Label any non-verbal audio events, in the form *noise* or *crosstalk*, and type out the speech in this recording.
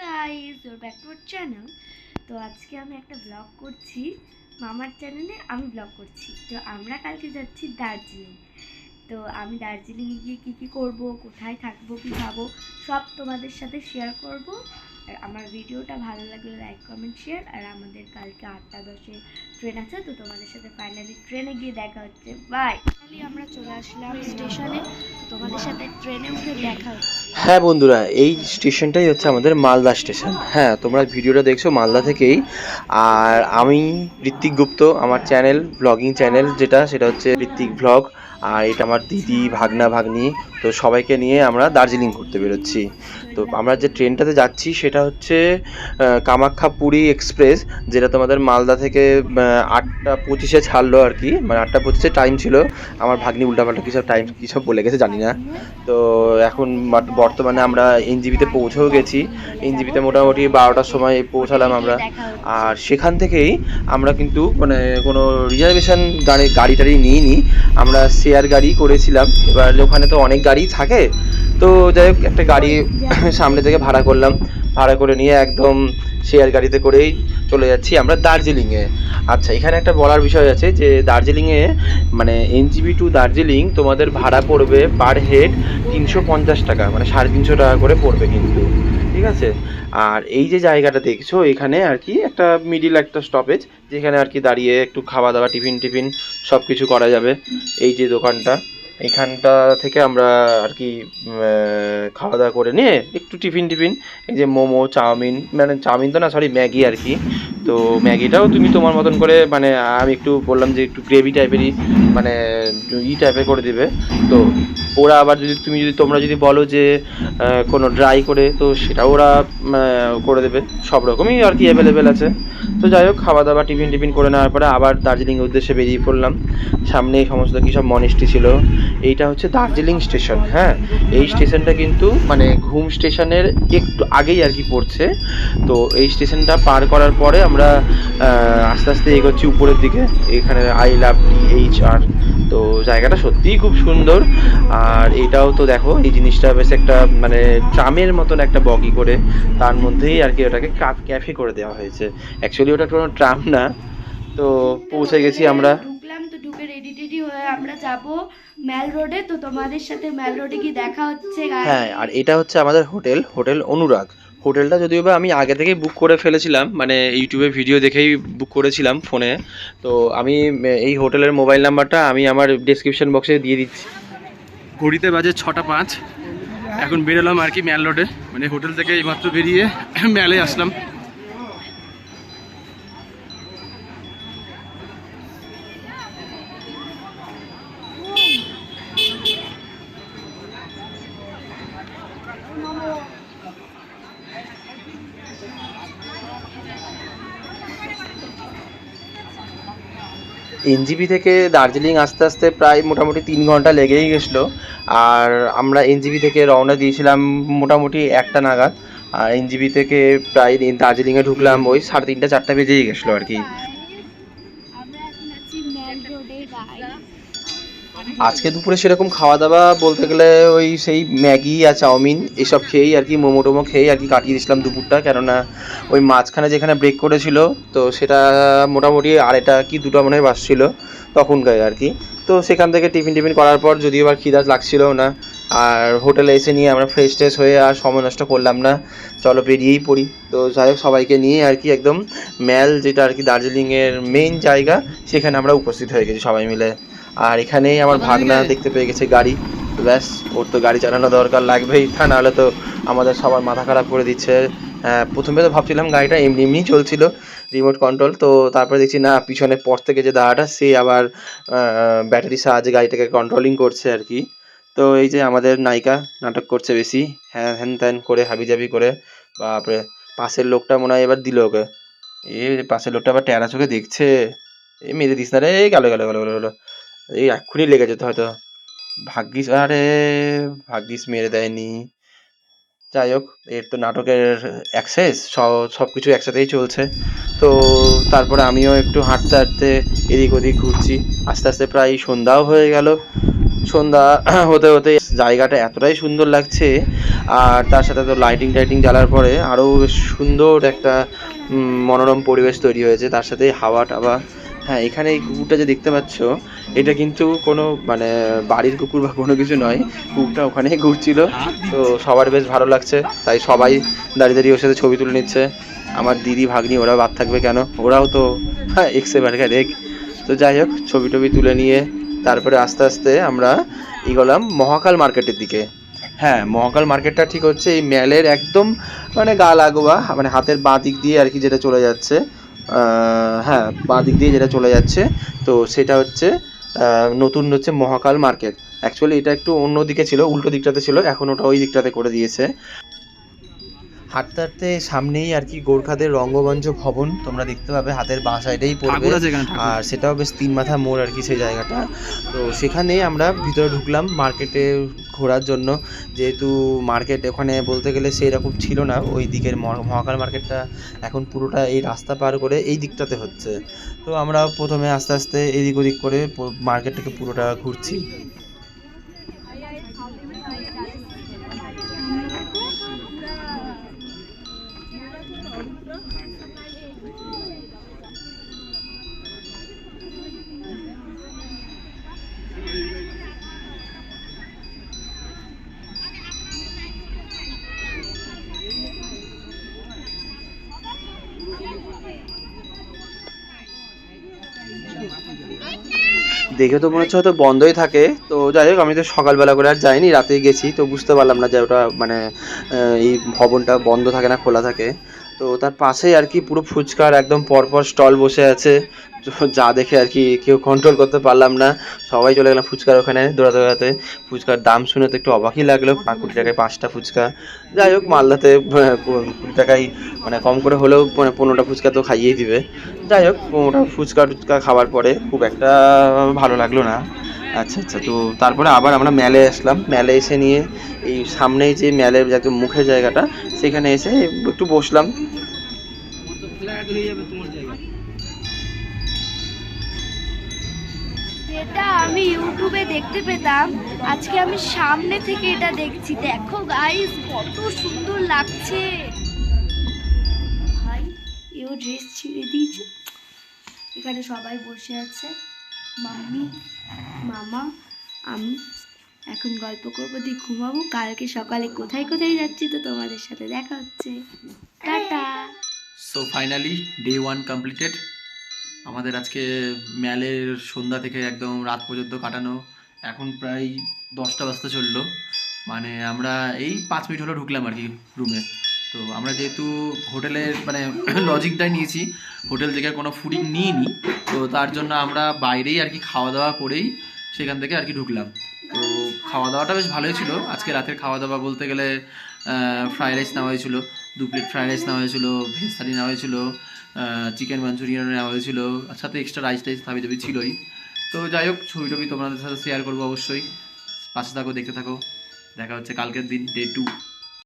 Guys ওর back to channel তো আজকে আমি একটা ব্লগ করছি। মামার চ্যানেলে আমি ব্লগ করছি। তো আমরা কালকে যাচ্ছি দার্জিলিং। তো আমি দার্জিলিংয়ে গিয়ে কী কী করব, কোথায় থাকব, কী খাব সব তোমাদের সাথে শেয়ার করব। আর আমার ভিডিওটা ভালো লাগলে লাইক কমেন্ট শেয়ার আর আমাদের কালকে আটটা দশে ট্রেন আছে, তো তোমাদের সাথে ফাইনালি ট্রেনে গিয়ে দেখা হচ্ছে। বাই ফাইনালি আমরা চলে আসলাম স্টেশনে তোমাদের সাথে ট্রেনে উঠে দেখা হচ্ছে। হ্যাঁ বন্ধুরা, এই স্টেশনটাই হচ্ছে আমাদের মালদা স্টেশন হ্যাঁ তোমরা ভিডিওটা দেখছ মালদা থেকেই। আর আমি ঋত্বিক গুপ্ত, আমার চ্যানেল ব্লগিং চ্যানেল যেটা, সেটা হচ্ছে ঋত্বিক ব্লগ আর এটা আমার দিদি, ভাগনা, ভাগ্নি। তো সবাইকে নিয়ে আমরা দার্জিলিং ঘুরতে বেরোচ্ছি। তো আমরা যে ট্রেনটাতে যাচ্ছি সেটা হচ্ছে কামাখ্যা পুরী এক্সপ্রেস, যেটা তোমাদের মালদা থেকে আটটা পঁচিশে ছাড়লো আর কি। মানে আটটা পঁচিশে টাইম ছিল। আমার ভাগ্নি উল্টাপাল্টা কী সব টাইম কী সব বলে গেছে জানি না। তো এখন বর্তমানে আমরা এনজিবিতে পৌঁছেও গেছি। এনজিবিতে মোটামুটি বারোটার সময় পৌঁছালাম আমরা। আর সেখান থেকেই আমরা কিন্তু মানে কোনো রিজার্ভেশন গাড়ি গাড়ি টাড়ি নিইনি। আমরা শেয়ার গাড়ি করেছিলাম। এবার ওখানে তো অনেক গাড়ি থাকে। তো যাই হোক একটা গাড়ি সামনে থেকে ভাড়া করলাম। ভাড়া করে নিয়ে একদম শেয়ার গাড়িতে করেই চলে যাচ্ছি আমরা দার্জিলিংয়ে। আচ্ছা এখানে একটা বলার বিষয় আছে যে দার্জিলিংয়ে মানে এনজিবি টু দার্জিলিং তোমাদের ভাড়া পড়বে পার হেড তিনশো পঞ্চাশ টাকা মানে সাড়ে তিনশো টাকা করে পড়বে কিন্তু। ঠিক আছে? আর এই যে জায়গাটা দেখছ এখানে আর কি একটা মিডিল একটা স্টপেজ যেখানে আর কি দাঁড়িয়ে একটু খাওয়া দাওয়া টিফিন টিফিন সব কিছু করা যাবে। এই যে দোকানটা। এখানটা থেকে আমরা আর কি খাওয়া দাওয়া করে নিয়ে একটু টিফিন টিফিন, এই যে মোমো, চাউমিন মানে চাউমিন তো না সরি ম্যাগি আর কি। তো ম্যাগিটাও তুমি তোমার মতন করে মানে আমি একটু বললাম যে একটু গ্রেভি টাইপেরই মানে ই টাইপের করে দেবে। তো ওরা আবার যদি, তুমি যদি, তোমরা যদি বলো যে কোনো ড্রাই করে, তো সেটাও ওরা করে দেবে। সব রকমই আর কি অ্যাভেলেবেল আছে। তো যাই হোক খাওয়া দাওয়া টিফিন টিফিন করে নেওয়ার পরে আবার দার্জিলিং উদ্দেশ্যে বেরিয়ে পড়লাম। সামনে সমস্ত কী সব মনিস্ট্রি ছিল। এইটা হচ্ছে দার্জিলিং স্টেশন হ্যাঁ? এই স্টেশনটা কিন্তু মানে ঘুম স্টেশনের একটু আগেই আর কি পড়ছে। তো এই স্টেশনটা পার করার পরে আমরা আস্তে আস্তে এগোচ্ছি উপরের দিকে। এখানে I love D H R তো জায়গাটা সত্যিই খুব সুন্দর। আর এটাও তো দেখো এই জিনিসটা বেশ একটা মানে ট্রামের মতন একটা বগি করে তার মধ্যেই আর কি ওটাকে কাপ ক্যাফে করে দেওয়া হয়েছে। অ্যাকচুয়ালি ওটা কোনো ট্রাম না। তো পৌঁছে গেছি আমরা। ঢুকলাম তো ঢুকে রেডি টেডি হয়ে আমরা যাব ম্যাল রোডে। তো তোমাদের সাথে ম্যাল রোডে কি দেখা হচ্ছে হ্যাঁ আর এটা হচ্ছে আমাদের হোটেল হোটেল অনুরাগ। হোটেলটা যদিও বা আমি আগে থেকেই বুক করে ফেলেছিলাম মানে ইউটিউবে ভিডিও দেখেই বুক করেছিলাম ফোনে তো আমি এই হোটেলের মোবাইল নাম্বারটা আমি আমার ডেসক্রিপশন বক্সে দিয়ে দিচ্ছি। ঘড়িতে বাজে ছটা পাঁচ। এখন বেরোলাম আর কি ম্যাল রোডে মানে হোটেল থেকে এইমাত্র বেরিয়ে ম্যালে আসলাম। এনজিপি থেকে দার্জিলিং আস্তে আস্তে প্রায় মোটামুটি তিন ঘণ্টা লেগেই গেছিল। আর আমরা এনজিপি থেকে রওনা দিয়েছিলাম মোটামুটি একটা নাগাদ। আর এনজিপি থেকে প্রায় দার্জিলিংয়ে ঢুকলাম, ওই সাড়ে তিনটা, চারটা বেজেই গেছিল আর কি। আজকে দুপুরে সেরকম খাওয়া দাওয়া বলতে গেলে ওই সেই ম্যাগি আর চাউমিন এসব খেয়েই আর কি মোমো টোমো খেয়েই আর কি কাটিয়ে দিয়েছিলাম দুপুরটা। কেননা ওই মাঝখানে যেখানে ব্রেক করেছিল, তো সেটা মোটামুটি আড়াইটা কি দুটো মনে হয় বাসছিল তখনকার আর কি। তো সেখান থেকে টিফিন টিফিন করার পর যদিও আবার খিদা লাগছিল না, আর হোটেলে এসে নিয়ে আমরা ফ্রেশ ট্রেশ হয়ে আর সময় নষ্ট করলাম না, চলো বেরিয়েই পড়ি। তো যাই হোক, সবাইকে নিয়ে আর কি একদম ম্যাল যেটা আর কি দার্জিলিংয়ের মেইন জায়গা, সেখানে আমরা উপস্থিত হয়ে গেছি সবাই মিলে। আর এখানেই আমার ভাগনা দেখতে পেয়ে গেছে গাড়ি। তো ব্যাস ওর তো গাড়ি চালানো দরকার লাগবেই। তা নাহলে তো আমাদের সবার মাথা খারাপ করে দিচ্ছে। হ্যাঁ, প্রথমে তো ভাবছিলাম গাড়িটা এমনি এমনিই চলছিল রিমোট কন্ট্রোল তো তারপরে দেখছি না পিছনে পর থেকে যে দাঁড়াটা সে আবার ব্যাটারির সাহায্যে গাড়িটাকে কন্ট্রোলিং করছে আর কি। তো এই যে আমাদের নায়িকা নাটক করছে বেশি। হ্যাঁ হ্যান ত্যান করে হাবিজাবি করে। বাপরে পাশের লোকটা মনে হয় এবার দিল ওকে। এ পাশের লোকটা আবার ট্যারা চোখে দেখছে। এই মেরে দিস না রে গেল গেল গেল গেল গেল। এই এক্ষুনি লেগে যেত হয়তো। ভাগ্যিস, আরে ভাগ্যিস মেরে দেয়নি। যাই হোক, এর তো নাটকের অ্যাক্সেস সব কিছু একসাথেই চলছে। তো তারপরে আমিও একটু হাঁটতে হাঁটতে এদিক ওদিক ঘুরছি। আস্তে আস্তে প্রায় সন্ধ্যাও হয়ে গেল। সন্ধ্যা হতে হতে জায়গাটা এতটাই সুন্দর লাগছে, আর তার সাথে তো লাইটিং টাইটিং জ্বালার পরে আরও সুন্দর একটা মনোরম পরিবেশ তৈরি হয়েছে। তার সাথে হাওয়া টাওয়া হ্যাঁ এখানে এই কুকুরটা যে দেখতে পাচ্ছ, এটা কিন্তু কোনো মানে বাড়ির কুকুর বা কোনো কিছু নয়। কুকুরটা ওখানেই ঘুরছিল। তো সবার বেশ ভালো লাগছে। তাই সবাই দাঁড়িয়ে দাঁড়িয়ে ওর সাথে ছবি তুলে নিচ্ছে। আমার দিদি, ভাগ্নি ওরা বাদ থাকবে কেন? ওরাও তো হ্যাঁ এক্সে বার্গার এক তো যাই হোক, ছবি টবি তুলে নিয়ে তারপরে আস্তে আস্তে আমরা এগোলাম মহাকাল মার্কেটের দিকে। হ্যাঁ মহাকাল মার্কেটটা ঠিক হচ্ছে এই ম্যালের একদম মানে গা লাগোয়া মানে হাতের বাঁ দিক দিয়ে আর কি যেটা চলে যাচ্ছে। হ্যাঁ বাঁ দিক দিয়ে যেটা চলে যাচ্ছে, তো সেটা হচ্ছে নতুন হচ্ছে মহাকাল মার্কেট। অ্যাকচুয়ালি এটা একটু অন্য দিকে ছিল, উল্টো দিকটাতে ছিল, এখন ওটা ওই দিকটাতে করে দিয়েছে। হাঁটতে হাঁটতে সামনেই আর কি গোর্খাদের রঙ্গমঞ্চ ভবন তোমরা দেখতে পাবে হাতের বাঁ সাইডেই পড়বে। আর সেটাও বেশ তিন মাথা মোড় আর কি সেই জায়গাটা। তো সেখানে আমরা ভিতরে ঢুকলাম মার্কেটে ঘোরার জন্য। যেহেতু মার্কেট ওখানে বলতে গেলে সেই রকম ছিল না ওই দিকের মহা- মহাকাল মার্কেটটা এখন পুরোটা এই রাস্তা পার করে এই দিকটাতে হচ্ছে। তো আমরা প্রথমে আস্তে আস্তে এদিক ওদিক করে মার্কেটটাকে পুরোটা ঘুরছি। দেখে তো মনে হচ্ছে হয়তো বন্ধই থাকে। তো যাই হোক, আমি তো সকালবেলা করে আর যাইনি, রাতেই গেছি, তো বুঝতে পারলাম না যে ওটা মানে এই ভবনটা বন্ধ থাকে না, খোলা থাকে। তো তার পাশেই আর কি পুরো ফুচকার একদম পরপর স্টল বসে আছে। যা দেখে আর কি কেউ কন্ট্রোল করতে পারলাম না। সবাই চলে গেলাম ফুচকার ওখানে দৌড়াতে দৌড়াতে। ফুচকার দাম শুনে তো একটু অবাকই লাগল কুড়ি টাকায় পাঁচটা ফুচকা। যাই হোক, মালদাতে কুড়ি টাকায় মানে কম করে হলেও মানে পনেরোটা ফুচকা তো খাইয়েই দিবে। যাই হোক ওটা ফুচকা টুচকা খাওয়ার পরে খুব একটা ভালো লাগল না। আচ্ছা আচ্ছা। তো তারপরে আবার আমরা মেলে আসলাম। মেলে এসে নিয়ে এই সামনেই যে মেলের একদম মুখের জায়গাটা, সেখানে এসে একটু বসলাম। যেটা আমি ইউটিউবে দেখতে পেতাম। আজকে আমি সামনে থেকে এটা দেখছি। দেখো গাইস কত সুন্দর লাগছে। ভাই, এও ড্রেস ছিঁড়ে দিয়েছে। এখানে সবাই বসে আছে। মাম্মি মামা, আমি এখন গল্প করব, দিয়ে ঘুমাবো। কালকে সকালে কোথায় কোথায় যাচ্ছি তো তোমাদের সাথে দেখা হচ্ছে। Tata. So finally day one completed আমাদের আজকে ম্যালের সন্ধ্যা থেকে একদম রাত পর্যন্ত কাটানো। এখন প্রায় দশটা বাজতে চলল। মানে আমরা এই পাঁচ মিনিট হলো ঢুকলাম আর কি রুমে তো আমরা যেহেতু হোটেলের মানে *clears throat* লজিকটাই নিয়েছি, হোটেল থেকে কোনো ফুডিং নিইনি, তো তার জন্য আমরা বাইরেই আর কি খাওয়া দাওয়া করেই সেখান থেকে আর কি ঢুকলাম। তো খাওয়া দাওয়াটা বেশ ভালোই ছিল। আজকে রাতের খাওয়া দাওয়া বলতে গেলে ফ্রায়েড রাইস নেওয়া হয়েছিল, দু প্লেট ফ্রায়েড রাইস নেওয়া হয়েছিল ভেজ থালি নেওয়া হয়েছিল চিকেন মাঞ্চুরিয়ান নেওয়া হয়েছিল সাথে এক্সট্রা রাইস টাইস থাবি দাবি ছিলই। তো যাই হোক ছবি টবি তোমাদের সাথে শেয়ার করব অবশ্যই। পাশে থাকো, দেখতে থাকো। দেখা হচ্ছে কালকের দিন ডে টু